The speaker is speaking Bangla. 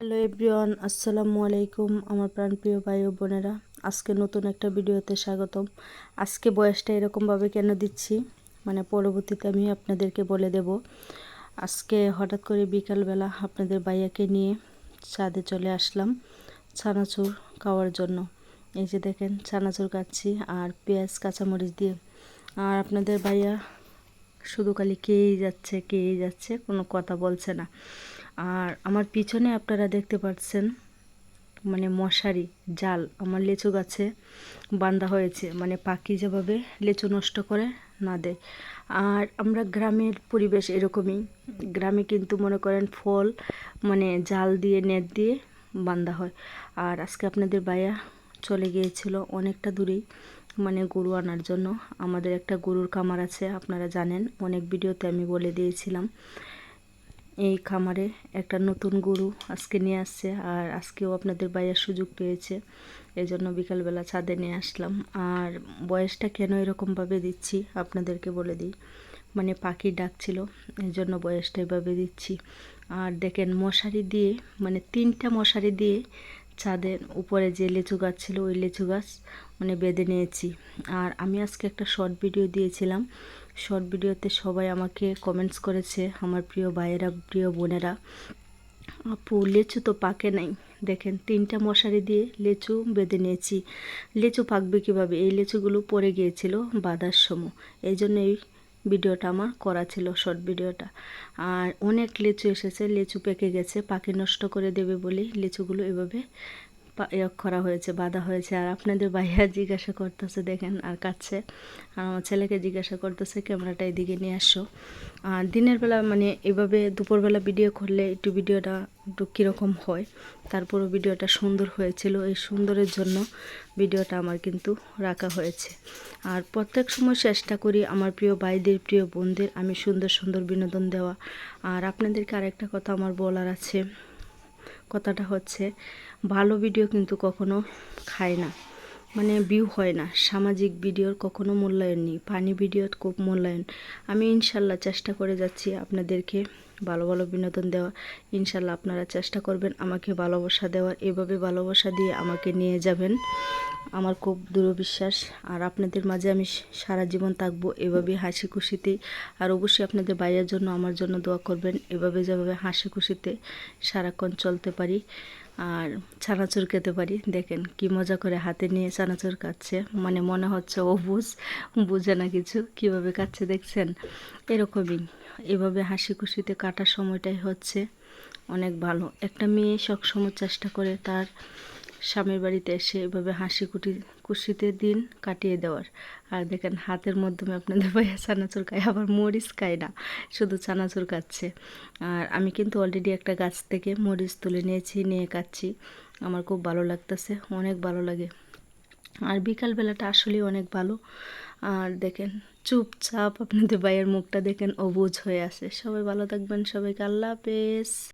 হ্যালো এভরিওয়ান, আসসালামু আলাইকুম আমার প্রাণপ্রিয় ভাই ও বোনেরা। আজকে নতুন একটা ভিডিওতে স্বাগতম। আজকে বয়সটা এরকমভাবে কেন দিচ্ছি? মানে পরবর্তীতে আমি আপনাদেরকে বলে দেব। আজকে হঠাৎ করে বিকালবেলা আপনাদের ভাইয়াকে নিয়ে ছাদে চলে আসলাম ছানাচুর খাওয়ার জন্য। এই যে দেখেন, ছানাচুর কাটছি আর পেঁয়াজ, কাঁচামরিচ দিয়ে। আর আপনাদের ভাইয়া শুধু খালি খেয়েই যাচ্ছে খেয়েই যাচ্ছে, কোনো কথা বলছে না। আর আমার পিছনে আপনারা দেখতে পাচ্ছেন মানে মশারি, জাল, আমার লেচু গাছে বান্ধা হয়েছে মানে পাখি যেভাবে লেচু নষ্ট করে না দেয়। আর আমরা গ্রামের পরিবেশ এরকমই, গ্রামে কিন্তু মনে করেন ফল মানে জাল দিয়ে, নেট দিয়ে বান্ধা হয়। আর আজকে আপনাদের বায়া চলে গিয়েছিল অনেকটা দূরেই মানে গরু আনার জন্য। আমাদের একটা গরুর কামার আছে, আপনারা জানেন, অনেক ভিডিওতে আমি বলে দিয়েছিলাম। এই খামারে একটা নতুন গরু আজকে নিয়ে আসছে আর আজকেও আপনাদের বাইয়ের সুযোগ পেয়েছে। এই জন্য বিকালবেলা ছাদে নিয়ে আসলাম। আর বয়সটা কেন এরকমভাবে দিচ্ছি আপনাদেরকে বলে দিই। মানে পাখি ডাকছিল এই জন্য বয়সটা এভাবে দিচ্ছি। আর দেখেন মশারি দিয়ে মানে তিনটা মশারি দিয়ে ছাদের উপরে যে লিচু গাছ ছিল, ওই লিচু গাছ মানে বেঁধে নিয়েছি। আর আমি আজকে একটা শর্ট ভিডিও দিয়েছিলাম। শর্ট ভিডিওতে সবাই আমাকে কমেন্টস করেছে, আমার প্রিয় ভাইয়েরা, প্রিয় বোনেরা। আপু, লেচু তো পাকে নাই। দেখেন, তিনটা মশারি দিয়ে লেচু বেঁধে নিয়েছি। লেচু পাকবে কীভাবে? এই লেচুগুলো পড়ে গিয়েছিল বাদার সময়। এই জন্য এই ভিডিওটা আমার করা ছিল শর্ট ভিডিওটা। আর অনেক লিচু এসেছে, লিচু পেকে গেছে, পাখি নষ্ট করে দেবে বলেই লিচুগুলো এভাবে করা হয়েছে, বাঁধা হয়েছে। আর আপনাদের ভাইয়া জিজ্ঞাসা করতেছে, দেখেন, আর কাছে, আর আমার ছেলেকে জিজ্ঞাসা করতেছে, ক্যামেরাটা এদিকে নিয়ে আসো। আর দিনের বেলা মানে এভাবে দুপুরবেলা ভিডিও করলে একটু ভিডিওটা একটু কীরকম হয়, তারপরও ভিডিওটা সুন্দর হয়েছিল। এই সুন্দরের জন্য ভিডিওটা আমার কিন্তু রাখা হয়েছে। আর প্রত্যেক সময় চেষ্টা করি আমার প্রিয় ভাইদের, প্রিয় বোনদের, আমি সুন্দর সুন্দর বিনোদন দেওয়া। আর আপনাদেরকে আরেকটা কথা আমার বলার আছে। কথাটা হচ্ছে, ভালো ভিডিও কিন্তু কখনো খায় না। মানে ভিউ হয় না। সামাজিক ভিডিওর কখনো মূল্যায়ন নেই। পানি ভিডিওর খুব মূল্যায়ন। আমি ইনশাল্লাহ চেষ্টা করে যাচ্ছি আপনাদেরকে ভালো ভালো বিনোদন দেওয়া। ইনশাল্লাহ আপনারা চেষ্টা করবেন আমাকে ভালোবাসা দেওয়ার। এভাবে ভালোবাসা দিয়ে আমাকে নিয়ে যাবেন। আমার খুব দূরবিশ্বাস, আর আপনাদের মাঝে আমি সারা জীবন থাকব এভাবে হাসি খুশিতেই আর অবশ্যই আপনাদের বাইরের জন্য আমার জন্য দোয়া করবেন, এভাবে যেভাবে হাসি খুশিতে সারাক্ষণ চলতে পারি, আর চানাচুর খেতে পারি। দেখেন কি মজা করে হাতে নিয়ে চানাচুর কাটছে মানে মনে হচ্ছে ও বুঝ বুঝে না কিছু, কীভাবে কাটছে দেখছেন? এরকমই, এভাবে হাসি খুশিতে কাটার সময়টাই হচ্ছে অনেক ভালো। একটা মেয়ে সবসময় চেষ্টা করে তার স্বামীর বাড়িতে এসে এভাবে হাসি কুটি কুশিতে দিন কাটিয়ে দেওয়ার। আর দেখেন, হাতের মাধ্যমে আপনাদের ভাইয়া চানাচুর খায়, আবার মরিচ খায় না, শুধু চানাচুর কাটছে আর আমি কিন্তু অলরেডি একটা গাছ থেকে মরিচ তুলে নিয়েছি, নিয়ে কাটছি আমার খুব ভালো লাগতেছে, অনেক ভালো লাগে। আর বিকালবেলাটা আসলেই অনেক ভালো। আর দেখেন, চুপচাপ আপনাদের ভাইয়ের মুখটা দেখেন অবুজ হয়ে আছে। সবাই ভালো থাকবেন, সবাইকে আল্লাহ হাফেজ।